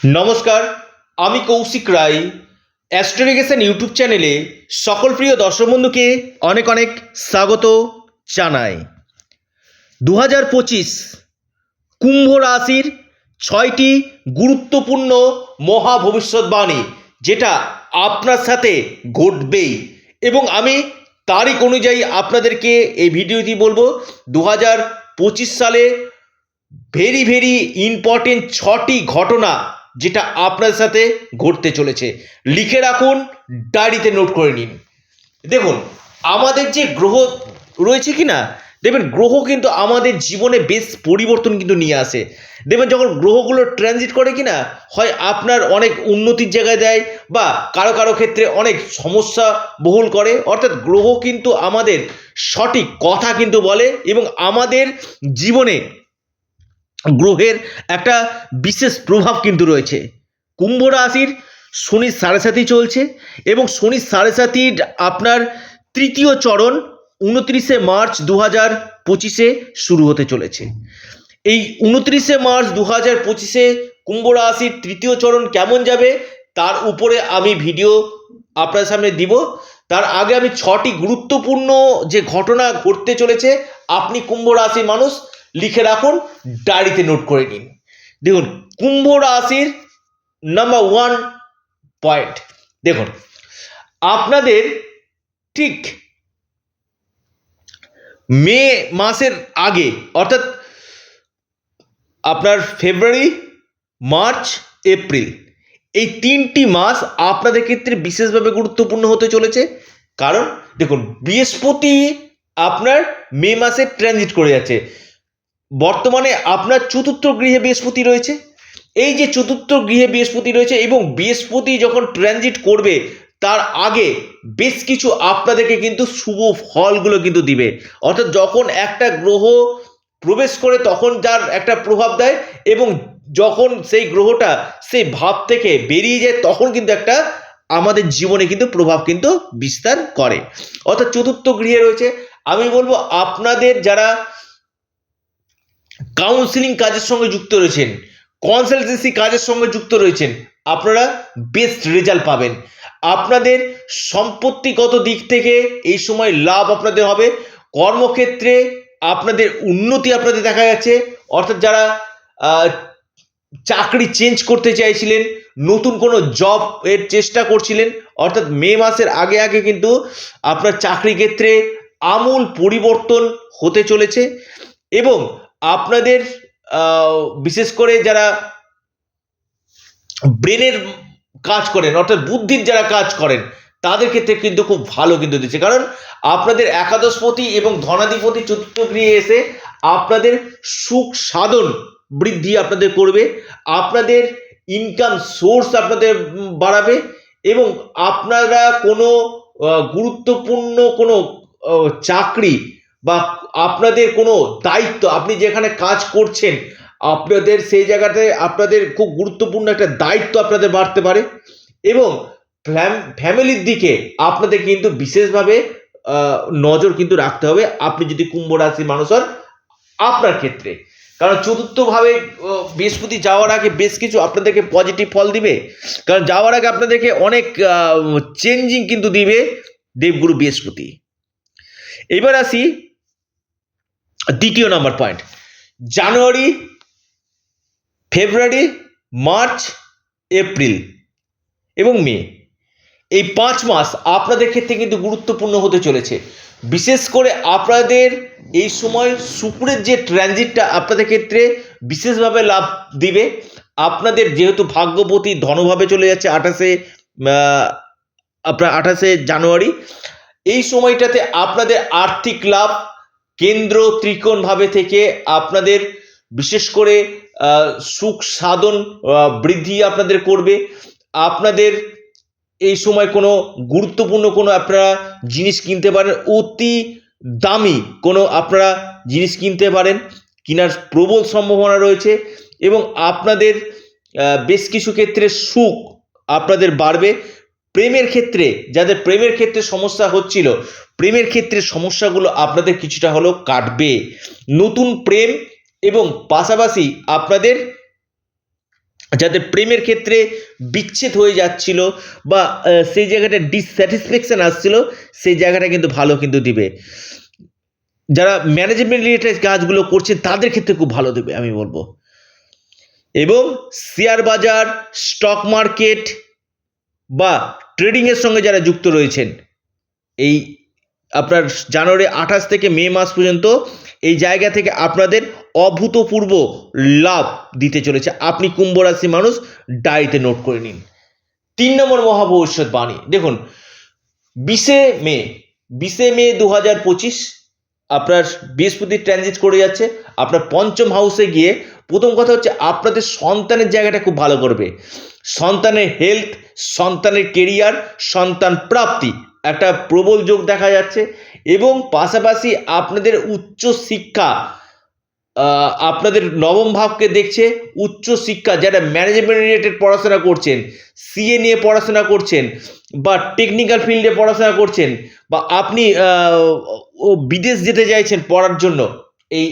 নমস্কার, আমি কৌশিক রায়। অ্যাস্ট্রোনিকেশন ইউটিউব চ্যানেলে সকল প্রিয় দর্শক বন্ধুকে অনেক অনেক স্বাগত জানাই। দু হাজার পঁচিশ কুম্ভ রাশির ছয়টি গুরুত্বপূর্ণ মহা ভবিষ্যৎবাণী, যেটা আপনার সাথে ঘটবেই। এবং আমি তারিখ অনুযায়ী আপনাদেরকে এই ভিডিওটি বলব দু হাজার পঁচিশ সালে ভেরি ভেরি ইম্পর্টেন্ট ছটি ঘটনা যেটা আপনার সাথে ঘটতে চলেছে। লিখে রাখুন, ডায়েরিতে নোট করে নিন। দেখুন, আমাদের যে গ্রহ রয়েছে কি না দেখবেন গ্রহ কিন্তু আমাদের জীবনে বেশ পরিবর্তন কিন্তু নিয়ে আসে। দেখবেন যখন গ্রহগুলো ট্রানজিট করে কি না হয় আপনার অনেক উন্নতির জায়গায় দেয় বা কারও কারও ক্ষেত্রে অনেক সমস্যা বহুল করে। অর্থাৎ গ্রহ কিন্তু আমাদের সঠিক কথা কিন্তু বলে এবং আমাদের জীবনে গ্রহের একটা বিশেষ প্রভাব কিন্তু রয়েছে। কুম্ভ রাশির শনির সাড়ে সাথী চলছে এবং শনির সাড়ে সাথীর আপনার তৃতীয় চরণ উনত্রিশে মার্চ দু হাজার পঁচিশে শুরু হতে চলেছে। এই উনত্রিশে মার্চ দু হাজার পঁচিশে কুম্ভ রাশির তৃতীয় চরণ কেমন যাবে তার উপরে আমি ভিডিও আপনার সামনে দিব। তার আগে আমি ছটি গুরুত্বপূর্ণ যে ঘটনা ঘটতে চলেছে, আপনি কুম্ভ রাশির মানুষ লিখে রাখুন, ডায়েরিতে নোট করে নিন। দেখুন, কুম্ভ রাশির নাম্বার ওয়ান পয়েন্ট দেখুন, আপনাদের ঠিক মে মাসের আগে, অর্থাৎ আপনার ফেব্রুয়ারি, মার্চ, এপ্রিল, এই তিনটি মাস আপনাদের ক্ষেত্রে বিশেষভাবে গুরুত্বপূর্ণ হতে চলেছে। কারণ, দেখুন, বৃহস্পতি আপনার মে মাসে ট্রানজিট করে যাচ্ছে। বর্তমানে আপনার চতুর্থ গৃহে বৃহস্পতি রয়েছে। এই যে চতুর্থ গৃহে বৃহস্পতি রয়েছে এবং বৃহস্পতি যখন ট্রানজিট করবে, তার আগে বেশ কিছু আপনাদেরকে কিন্তু শুভ ফলগুলো কিন্তু দিবে। অর্থাৎ যখন একটা গ্রহ প্রবেশ করে, তখন যার একটা প্রভাব দেয় এবং যখন সেই গ্রহটা সেই ভাব থেকে বেরিয়ে যায়, তখন কিন্তু একটা আমাদের জীবনে কিন্তু প্রভাব কিন্তু বিস্তার করে। অর্থাৎ চতুর্থ গৃহে রয়েছে। আমি বলব, আপনাদের যারা কাউন্সিলিং কাজের সঙ্গে যুক্ত রয়েছেন কনসালটেন্সি কাজের সঙ্গে যুক্ত রয়েছেন, আপনারা বেস্ট রেজাল্ট পাবেন। আপনাদের সম্পত্তিগত দিক থেকে এই সময় লাভ আপনাদের হবে, কর্মক্ষেত্রে আপনাদের উন্নতি আপনাদের দেখা যাচ্ছে, অর্থাৎ যারা চাকরি চেঞ্জ করতে চাইছিলেন, নতুন কোনো জব এর চেষ্টা করছিলেন, অর্থাৎ মে মাসের আগে আগে কিন্তু আপনার চাকরি ক্ষেত্রে আমূল পরিবর্তন হতে চলেছে এবং আপনাদের বিশেষ করে যারা ব্রেনের কাজ করেন, অর্থাৎ বুদ্ধির যারা কাজ করেন, তাদের ক্ষেত্রে কিন্তু খুব ভালো কিন্তু দিচ্ছে। কারণ আপনাদের একাদশপতি এবং ধনাধিপতি চতুর্থ গৃহে এসে আপনাদের সুখ সাধন বৃদ্ধি আপনাদের করবে, আপনাদের ইনকাম সোর্স আপনাদের বাড়াবে এবং আপনারা কোনো গুরুত্বপূর্ণ কোনো চাকরি বা আপনাদের কোনো দায়িত্ব, আপনি যেখানে কাজ করছেন, আপনাদের সেই জায়গাতে আপনাদের খুব গুরুত্বপূর্ণ একটা দায়িত্ব আপনাদের বাড়তে পারে এবং ফ্যামিলির দিকে আপনাদের কিন্তু বিশেষভাবে নজর কিন্তু রাখতে হবে। আপনি যদি কুম্ভ রাশির মানুষ হন, আপনার ক্ষেত্রে। কারণ চতুর্থভাবে বৃহস্পতি যাওয়ার আগে বেশ কিছু আপনাদেরকে পজিটিভ ফল দিবে। কারণ যাওয়ার আগে আপনাদেরকে অনেক চেঞ্জিং কিন্তু দিবে দেবগুরু বৃহস্পতি। এবার আসি দ্বিতীয় নাম্বার পয়েন্ট জানুয়ারি ফেব্রুয়ারি মার্চ এপ্রিল এবং মে এই পাঁচ মাস আপনাদের ক্ষেত্রে কিন্তু গুরুত্বপূর্ণ হতে চলেছে। বিশেষ করে আপনাদের এই সময় শুক্রের যে ট্রানজিটটা আপনাদের ক্ষেত্রে বিশেষভাবে লাভ দিবে। আপনাদের যেহেতু ভাগ্যপতি ধনভাবে চলে যাচ্ছে আঠাশে আপনার আঠাশে জানুয়ারি এই সময়টাতে আপনাদের আর্থিক লাভ কেন্দ্র ত্রিকোণভাবে থেকে আপনাদের, বিশেষ করে সুখ সাধন বৃদ্ধি আপনাদের করবে। আপনাদের এই সময় কোনো গুরুত্বপূর্ণ কোনো আপনারা জিনিস কিনতে পারেন, অতি দামি কোনো আপনারা জিনিস কিনতে পারেন, কেনার প্রবল সম্ভাবনা রয়েছে এবং আপনাদের বেশ কিছু ক্ষেত্রে সুখ আপনাদের বাড়বে। প্রেমের ক্ষেত্রে, যাদের প্রেমের ক্ষেত্রে সমস্যা হচ্ছিল, প্রেমের ক্ষেত্রে সমস্যাগুলো আপনাদের কিছুটা হলেও কাটবে। নতুন প্রেম এবং পাশাপাশি আপনাদের যাদের প্রেমের ক্ষেত্রে বিচ্ছেদ হয়ে যাচ্ছিল বা সেই জায়গাটা ডিসস্যাটিসফ্যাকশন আসছিল, সেই জায়গাটা কিন্তু ভালো কিন্তু দিবে। যারা ম্যানেজমেন্ট রিলেটেড কাজগুলো করছেন তাদের ক্ষেত্রে খুব ভালো দেবে, আমি বলব। এবং শেয়ার বাজার স্টক মার্কেট বা ট্রেডিংয়ের সঙ্গে যারা যুক্ত রয়েছেন, এই আপনার জানুয়ারি আঠাশ থেকে মে মাস পর্যন্ত এই জায়গা থেকে আপনাদের অভূতপূর্ব লাভ দিতে চলেছে। আপনি কুম্ভ রাশি মানুষ ডায়েতে নোট করে নিন। তিন নম্বর মহাভবিষ্যৎ বাণী, দেখুন, বিশে মে বিশে মে দু হাজার পঁচিশ আপনার বৃহস্পতি ট্রানজিট করে যাচ্ছে, আপনার পঞ্চম হাউসে গিয়ে প্রথম কথা হচ্ছে আপনাদের সন্তানের জায়গাটা খুব ভালো করবে। সন্তানের হেলথ সন্তানের কেরিয়ার সন্তান প্রাপ্তি একটা প্রবল যোগ দেখা যাচ্ছে এবং পাশাপাশি আপনাদের উচ্চ শিক্ষা আপনাদের নবম ভাবকে দেখছে উচ্চ শিক্ষা, যারা ম্যানেজমেন্ট রিলেটেড পড়াশোনা করছেন সিএ নিয়ে পড়াশোনা করছেন বা টেকনিক্যাল ফিল্ডে পড়াশোনা করছেন বা আপনি বিদেশ যেতে চাইছেন পড়ার জন্য, এই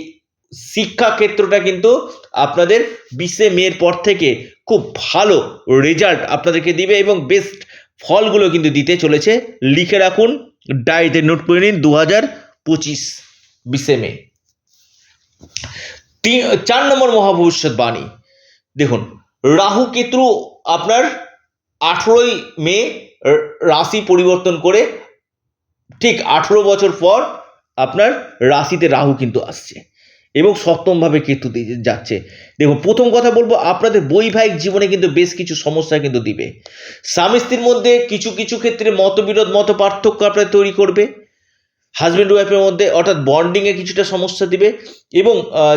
শিক্ষা ক্ষেত্রটা কিন্তু আপনাদের বিশে মের পর থেকে খুব ভালো রেজাল্ট আপনাদেরকে দিবে এবং বেস্ট ফলগুলো কিন্তু দিতে চলেছে। লিখে রাখুন ডায়েরিতে নোট করে নিন দু হাজার পঁচিশ বিশে মে। তিন চার নম্বর মহাভবিষ্যৎ বাণী। দেখুন, রাহু কেতু আপনার আঠেরোই মে রাশি পরিবর্তন করে ঠিক আঠেরো বছর পর আপনার রাশিতে রাহু কিন্তু আসছে। এবং সপ্তমভাবে কেতু দিয়ে যাচ্ছে। দেখুন, প্রথম কথা বলব, আপনাদের বৈবাহিক জীবনে কিন্তু বেশ কিছু সমস্যা কিন্তু দিবে। স্বামী স্ত্রীর মধ্যে কিছু কিছু ক্ষেত্রে মতবিরোধ, মত পার্থক্য আপনার তৈরি করবে। হাজব্যান্ড ওয়াইফের মধ্যে অর্থাৎ বন্ডিংয়ে কিছুটা সমস্যা দিবে এবং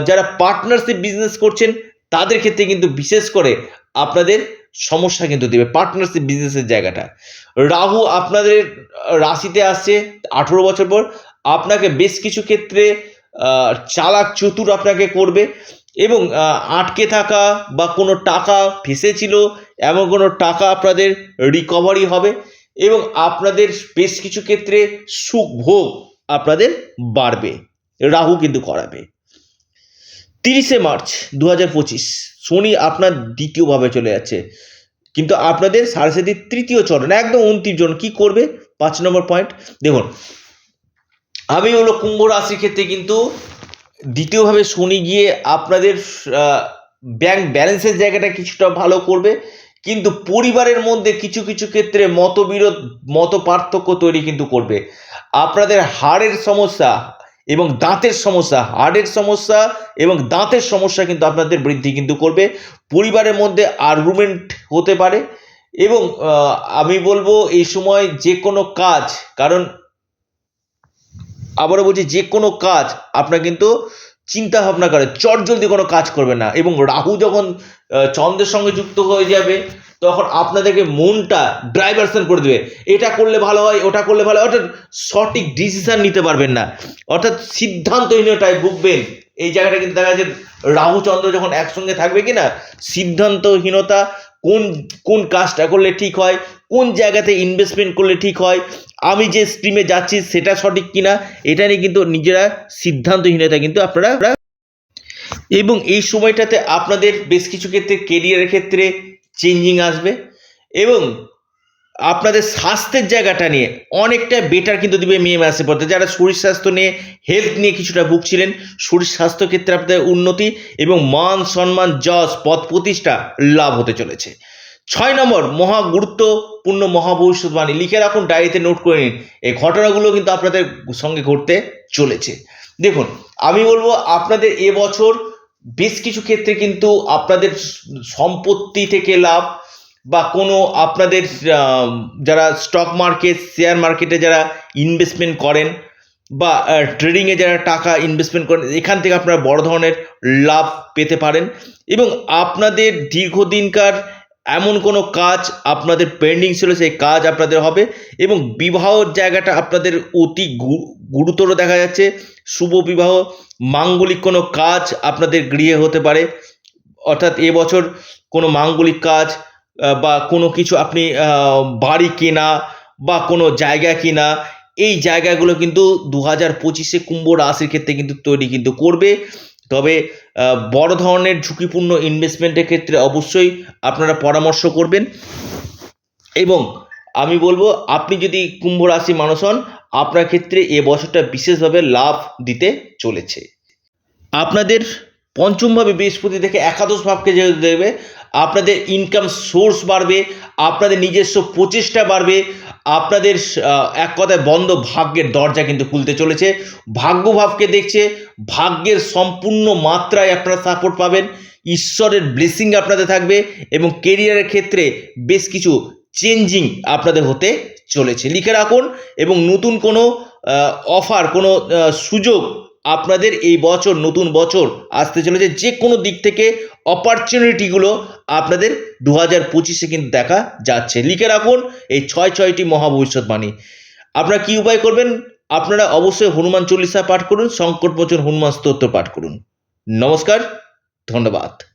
যারা পার্টনারশিপ বিজনেস করছেন, তাদের ক্ষেত্রে কিন্তু বিশেষ করে আপনাদের সমস্যা কিন্তু দেবে পার্টনারশিপ বিজনেসের জায়গাটা। রাহু আপনাদের রাশিতে আসছে, আঠেরো বছর পর, আপনাকে বেশ কিছু ক্ষেত্রে চালাক চতুর আপনাকে করবে এবং আটকে থাকা বা কোনো টাকা ফেসেছিল এমন কোনো টাকা আপনাদের রিকভারি হবে এবং আপনাদের বেশ কিছু ক্ষেত্রে সুখ ভোগ আপনাদের বাড়বে, রাহু কিন্তু করাবে। তিরিশে মার্চ দু হাজার পঁচিশ, শনি আপনার দ্বিতীয়ভাবে চলে যাচ্ছে। কিন্তু আপনাদের সারস্বতীর তৃতীয় চরণ, একদম অন্তিম জন কি করবে? পাঁচ নম্বর পয়েন্ট দেখুন আমি হলো কুম্ভ রাশির ক্ষেত্রে কিন্তু দ্বিতীয়ভাবে শনি গিয়ে আপনাদের ব্যাংক ব্যালেন্সের জায়গাটা কিছুটা ভালো করবে। কিন্তু পরিবারের মধ্যে কিছু কিছু ক্ষেত্রে মতবিরোধ, মত পার্থক্য তৈরি কিন্তু করবে। আপনাদের হাড়ের সমস্যা এবং দাঁতের সমস্যা, হাড়ের সমস্যা এবং দাঁতের সমস্যা কিন্তু আপনাদের বৃদ্ধি কিন্তু করবে। পরিবারের মধ্যে আর্গুমেন্ট হতে পারে এবং আমি বলব এই সময় যে কোনো কাজ, কারণ আবারও বলছি, যে কোনো কাজ আপনার কিন্তু চিন্তা ভাবনা করে, চট জলদি কোনো কাজ করবে না। এবং রাহু যখন চন্দ্রের সঙ্গে যুক্ত হয়ে যাবে, তখন আপনাদেরকে মনটা ড্রাইভারসন করে দেবে। এটা করলে ভালো হয়, ওটা করলে ভালো হয়, অর্থাৎ সঠিক ডিসিশন নিতে পারবেন না। অর্থাৎ সিদ্ধান্তহীনতায় ভুগবেন। এই জায়গাটা কিন্তু দেখা যাচ্ছে, রাহু, চন্দ্র যখন একসঙ্গে থাকবে কি না সিদ্ধান্তহীনতা কোন কোন কাজটা করলে ঠিক হয় কোন জায়গাতে ইনভেস্টমেন্ট করলে ঠিক হয়, আমি যে স্ট্রিমে যাচ্ছি সেটা সঠিক কিনা, এটা নিয়ে কিন্তু নিজেরা সিদ্ধান্তহীনতা কিন্তু আপনারা এবং এই সময়টাতে আপনাদের বেশ কিছু ক্ষেত্রে কেরিয়ারের ক্ষেত্রে চেঞ্জিং আসবে এবং আপনাদের স্বাস্থ্যের জায়গাটা নিয়ে অনেকটা বেটার কিন্তু দিবে মে মাসে পড়তে যারা শরীর স্বাস্থ্য নিয়ে হেলথ নিয়ে কিছুটা ভুগছিলেন, শরীর স্বাস্থ্য ক্ষেত্রে আপনাদের উন্নতি এবং মান সম্মান, যশ পদ প্রতিষ্ঠা লাভ হতে চলেছে। ছয় নম্বর মহা গুরুত্বপূর্ণ মহাভবিষ্যৎবাণী। লিখে রাখুন ডায়েরিতে নোট করে নিন। এই ঘটনাগুলো কিন্তু আপনাদের সঙ্গে ঘটতে চলেছে। দেখুন, আমি বলব আপনাদের এবছর বেশ কিছু ক্ষেত্রে কিন্তু আপনাদের সম্পত্তি থেকে লাভ বা কোনো আপনাদের যারা স্টক মার্কেট শেয়ার মার্কেটে যারা ইনভেস্টমেন্ট করেন বা ট্রেডিংয়ে যারা টাকা ইনভেস্টমেন্ট করেন, এখান থেকে আপনারা বড় ধরনের লাভ পেতে পারেন। এবং আপনাদের দীর্ঘদিনকার এমন কোনো কাজ আপনাদের পেন্ডিং ছিল, সেই কাজ আপনাদের হবে এবং বিবাহর জায়গাটা আপনাদের অতি গুরুতর দেখা যাচ্ছে। শুভ বিবাহ, মাঙ্গলিক কোনো কাজ আপনাদের গৃহে হতে পারে। অর্থাৎ এবছর কোনো মাঙ্গলিক কাজ বা কোনো কিছু আপনি বাড়ি কেনা বা কোনো জায়গা কেনা, এই জায়গাগুলো কিন্তু দু হাজার পঁচিশে কুম্ভ রাশির ক্ষেত্রে কিন্তু তৈরি কিন্তু করবে। তবে বড় ধরনের ঝুঁকিপূর্ণ ইনভেস্টমেন্টের ক্ষেত্রে অবশ্যই আপনারা পরামর্শ করবেন। এবং আমি বলব, আপনি যদি কুম্ভ রাশি মানুষ হন, আপনার ক্ষেত্রে এ বছরটা বিশেষভাবে লাভ দিতে চলেছে। আপনাদের পঞ্চমভাবে বৃহস্পতি থেকে একাদশ ভাবকে যেহেতু দেবে, আপনাদের ইনকাম সোর্স বাড়বে, আপনাদের নিজস্ব প্রচেষ্টা বাড়বে আপনাদের এক কথায় বন্ধ ভাগ্যের দরজা কিন্তু খুলতে চলেছে। ভাগ্য ভাবকে দেখছে, ভাগ্যের সম্পূর্ণ মাত্রায় আপনারা সাপোর্ট পাবেন। ঈশ্বরের ব্লেসিং আপনাদের থাকবে এবং কেরিয়ারের ক্ষেত্রে বেশ কিছু চেঞ্জিং আপনাদের হতে চলেছে। লিখে রাখুন এবং নতুন কোনো অফার কোনো সুযোগ আপনাদের এই বছর, নতুন বছর আসতে চলেছে। যে কোনো দিক থেকে অপরচুনিটিগুলো আপনাদের দু হাজার পঁচিশে কিন্তু দেখা যাচ্ছে। লিখে রাখুন এই ছয় ছয়টি মহাভবিষ্যৎবাণী। আপনারা কী উপায় করবেন? আপনারা অবশ্যই হনুমান চল্লিশা পাঠ করুন, সংকট মোচন হনুমান স্তোত্র পাঠ করুন। নমস্কার, ধন্যবাদ।